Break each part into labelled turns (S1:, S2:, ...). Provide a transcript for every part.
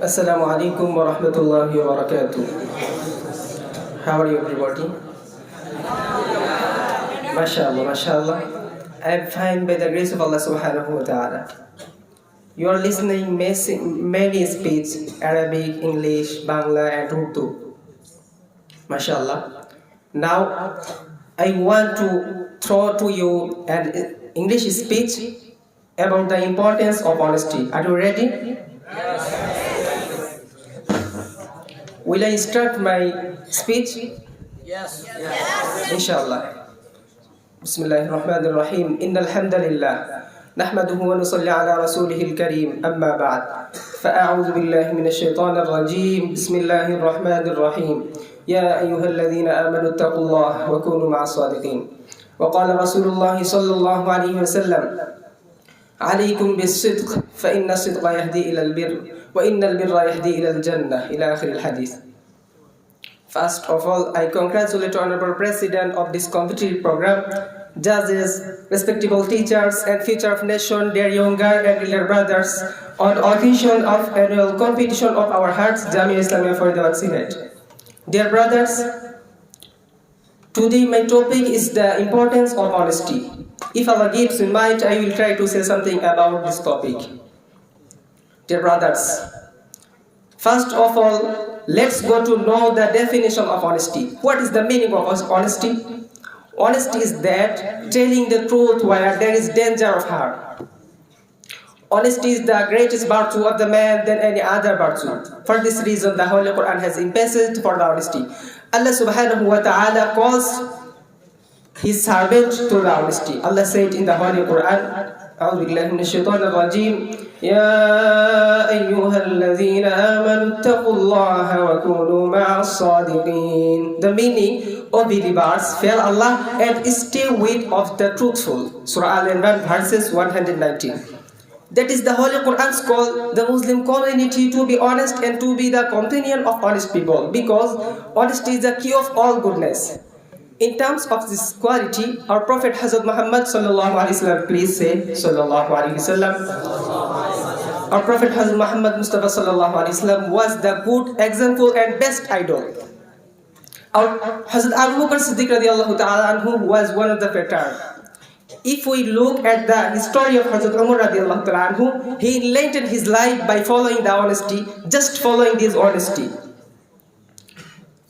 S1: Assalamu alaikum wa rahmatullahi wa barakatuh. How are you, everybody? MashaAllah, MashaAllah. I am fine by the grace of Allah subhanahu wa ta'ala. You are listening many, speech Arabic, English, Bangla, and Urdu. MashaAllah. Now, I want to throw to you an English speech about the importance of honesty. Are you ready? Will I start my speech?
S2: Yes.
S1: Inshallah. بسم الله الرحمن الرحيم إن الحمد لله نحمده ونصلي على رسوله الكريم أما بعد فأعوذ بالله من الشيطان الرجيم بسم الله الرحمن الرحيم يا أيها الذين آمنوا اتقوا الله وكونوا مع الصادقين وقال رسول الله صلى الله عليه وسلم عليكم بالصدق فإن الصدق يهدي إلى البر وإن البر يهدي إلى الجنة إلى آخر الحديث First of all, I congratulate Honorable President of this competitive program, judges, respectable teachers, and future of nation, their younger and elder brothers, on the occasion of annual competition of our hearts, Jamia Islamia for the Senate. Dear brothers, today my topic is the importance of honesty. If Allah gives me might, I will try to say something about this topic. Dear brothers, First of all, let's go to know the definition of honesty. What is the meaning of honesty? Honesty is that telling the truth where there is danger of harm. Honesty is the greatest virtue of the man than any other virtue. For this reason, the Holy Quran has emphasized for the honesty. Allah subhanahu wa ta'ala calls his servant to the honesty. Allah said in the Holy Quran, أعوذ بالله من الشيطان الرجيم يا أيها الذين آمنوا اتقوا الله وكونوا مع الصادقين The meaning of believers fear Allah and stay with of the truthful Surah Al-Imran verses 119 That is the Holy Quran's call the Muslim community to be honest and to be the companion of honest people because honesty is the key of all goodness In terms of this quality, our Prophet Hazrat Muhammad sallallahu alaihi wasallam, please say sallallahu alaihi wasallam. Our Prophet Hazrat Muhammad Mustafa sallallahu alaihi wasallam was the good example and best idol. Our Hazrat Abu Bakr Siddiq radiallahu ta'ala anhu was one of the better. If we look at the history of Hazrat Umar radiallahu ta'ala anhu, he enlightened his life by following the honesty, just following this honesty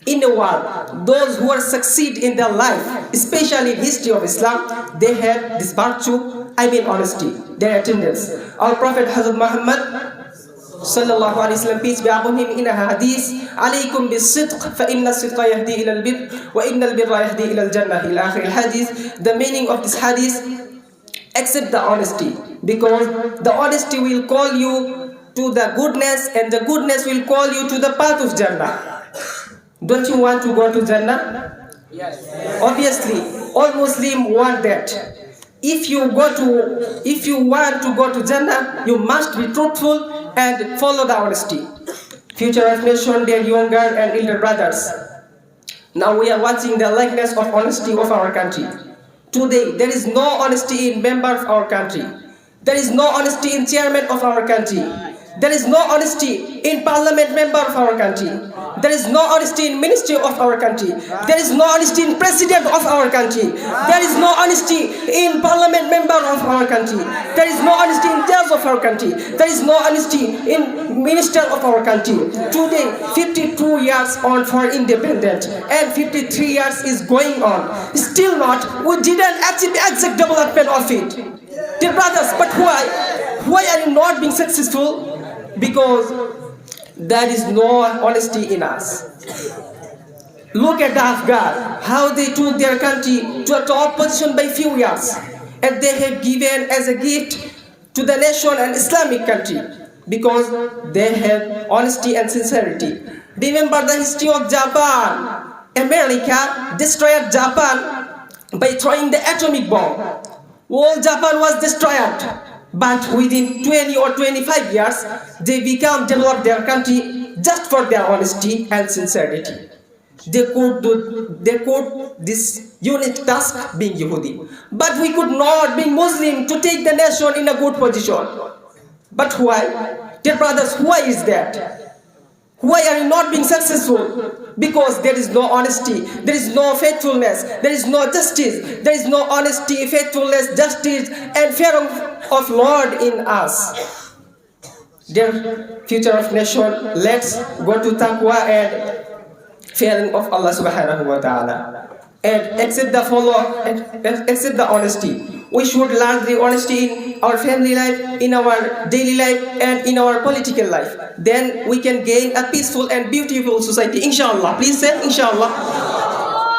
S1: in the world, those who are succeed in their life, especially in history of Islam, they have this virtue, I mean honesty, their attendance. Our Prophet Hazrat Muhammad sallallahu alaihi wasallam peace be upon him in a hadith alaykum bisidq fa inna sidqa yahdi ila albir wa inna albirra yahdi ila aljannah ila akhir hadith the meaning of this hadith accept the honesty because the honesty will call you to the goodness and the goodness will call you to the path of jannah don't you want to go to Jannah?
S2: Yes.
S1: Obviously, all Muslims want that. If you go to, if you want to go to Jannah, you must be truthful and follow the honesty. Future of nation, their younger and elder brothers. Now we are watching the likeness of honesty of our country. Today, there is no honesty in member of our country. There is no honesty in chairman of our country. There is no honesty in parliament member of our country. There is no honesty in ministry of our country. There is no honesty in president of our country. There is no honesty in parliament member of our country. There is no honesty in judge of our country. There is no honesty in minister of our country. Today, 52 years on for independent and 53 years is going on. Still not, we didn't achieve exact development of it. Dear brothers, but why? Why are you not being successful? Because there is no honesty in us. Look at the Afghan, how they took their country to a top position by few years, and they have given as a gift to the nation an Islamic country because they have honesty and sincerity. Remember the history of Japan. America destroyed Japan by throwing the atomic bomb. All Japan was destroyed. But within 20 or 25 years, they become develop their country just for their honesty and sincerity. They could do they could this unique task being Yehudi. But we could not being Muslim to take the nation in a good position. But why? Dear brothers, why is that? Why are you not being successful? Because there is no honesty, there is no faithfulness, there is no justice, there is no honesty, faithfulness, justice, and fear of, Lord in us. Dear future of nation, let's go to taqwa and fearing of Allah subhanahu wa ta'ala. And accept the follow accept the honesty. We should learn the honesty in our family life, in our daily life, and in our political life. Then we can gain a peaceful and beautiful society. Inshallah. Please say inshallah.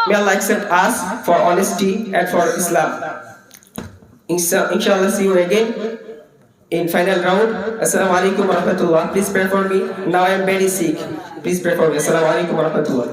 S1: May Allah accept us for honesty and for Islam. Insha- Inshallah, see you again in final round. Assalamu alaikum wa rahmatullah. Please pray for me. Now I am very sick. Please pray for me. Assalamu alaikum wa rahmatullah.